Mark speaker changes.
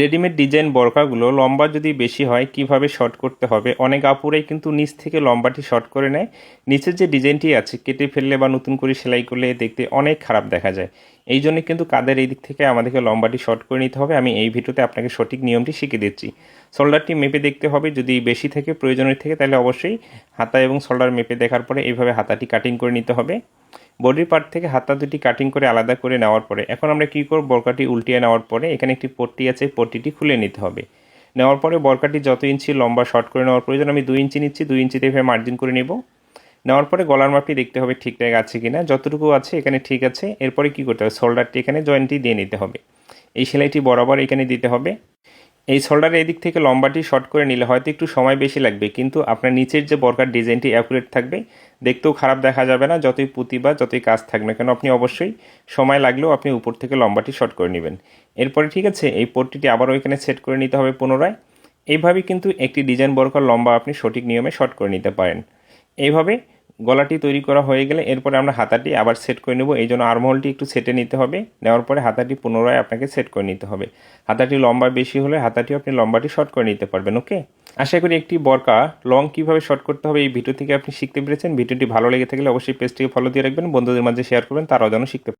Speaker 1: Readymade design বরকাগুলো লম্বা যদি বেশি হয়, কীভাবে শর্ট করতে হবে? অনেক আপুরাই কিন্তু নিচ থেকে লম্বাটি শর্ট করে নেয়। নিচের যে ডিজাইনটি আছে, কেটে ফেললে বা নতুন করে সেলাই করলে দেখতে অনেক খারাপ দেখা যায়। এই জন্য কিন্তু কাদের এই দিক থেকে আমাদেরকে লম্বাটি শর্ট করে নিতে হবে, আমি এই ভিডিওতে আপনাকে সঠিক নিয়মটি শিখিয়ে দিচ্ছি। শোল্ডারটি মেপে দেখতে হবে, যদি বেশি থেকে, প্রয়োজনের থেকে, তাহলে অবশ্যই হাতা এবং শোল্ডার মেপে দেখার পরে এইভাবে হাতাটি কাটিং করে নিতে হবে। বডির পার্ট থেকে হাতা দুটি কাটিং করে আলাদা করে নেওয়ার পরে, এখন আমরা কী করব? বরকাটি উল্টিয়ে নেওয়ার পরে এখানে একটি পট্টি আছে, পট্টিটি খুলে নিতে হবে। নেওয়ার পরে বরকাটি যত ইঞ্চি লম্বা শর্ট করে নেওয়ার প্রয়োজন, আমি দুই ইঞ্চি নিচ্ছি, দুই ইঞ্চিতে এভাবে মার্জিন করে নেব। নেওয়ার পরে গলার মাপটি দেখতে হবে ঠিকঠাক আছে কি না যতটুকু আছে এখানে ঠিক আছে। এরপরে কী করতে হবে? শোল্ডারটি এখানে জয়েন্টটি দিয়ে নিতে হবে। এই সেলাইটি বরাবর এখানে দিতে হবে। এই শোল্ডারের এদিক থেকে লম্বাটি শর্ট করে নিলে হয়তো একটু সময় বেশি লাগবে, কিন্তু আপনার নিচের যে বরকার ডিজাইনটি অ্যাকুরেট থাকবে, দেখতেও খারাপ দেখা যাবে না, যতই পুঁতি বা যতই কাজ থাকবে না কেন, আপনি অবশ্যই সময় লাগলেও আপনি উপর থেকে লম্বাটি শর্ট করে নেবেন। এরপরে ঠিক আছে, এই পট্টিটি আবারও এখানে সেট করে নিতে হবে পুনরায়। এইভাবে কিন্তু একটি ডিজাইন বরকার লম্বা আপনি সঠিক নিয়মে শর্ট করে নিতে পারেন। এইভাবে গলাটি তৈরি করা হয়ে গেলে এরপরে আমরা হাতাটি আবার সেট করে নেব। এই জন্য আর্মহোলটি একটু সেটে নিতে হবে। নেওয়ার পরে হাতাটি পুনরায় আপনাকে সেট করে নিতে হবে। হাতাটি লম্বা বেশি হলে হাতাটিও আপনি লম্বাটি শর্ট করে নিতে পারবেন ওকে আশা করি একটি বরকা লং কীভাবে শর্ট করতে হবে এই ভিডিও থেকে আপনি শিখতে পেরেছেন। ভিডিওটি ভালো লেগে থাকলে অবশ্যই পেজটিকে ফলো দিয়ে রাখবেন। বন্ধুদের মাঝে শেয়ার করবেন, তারাও যেন শিখতে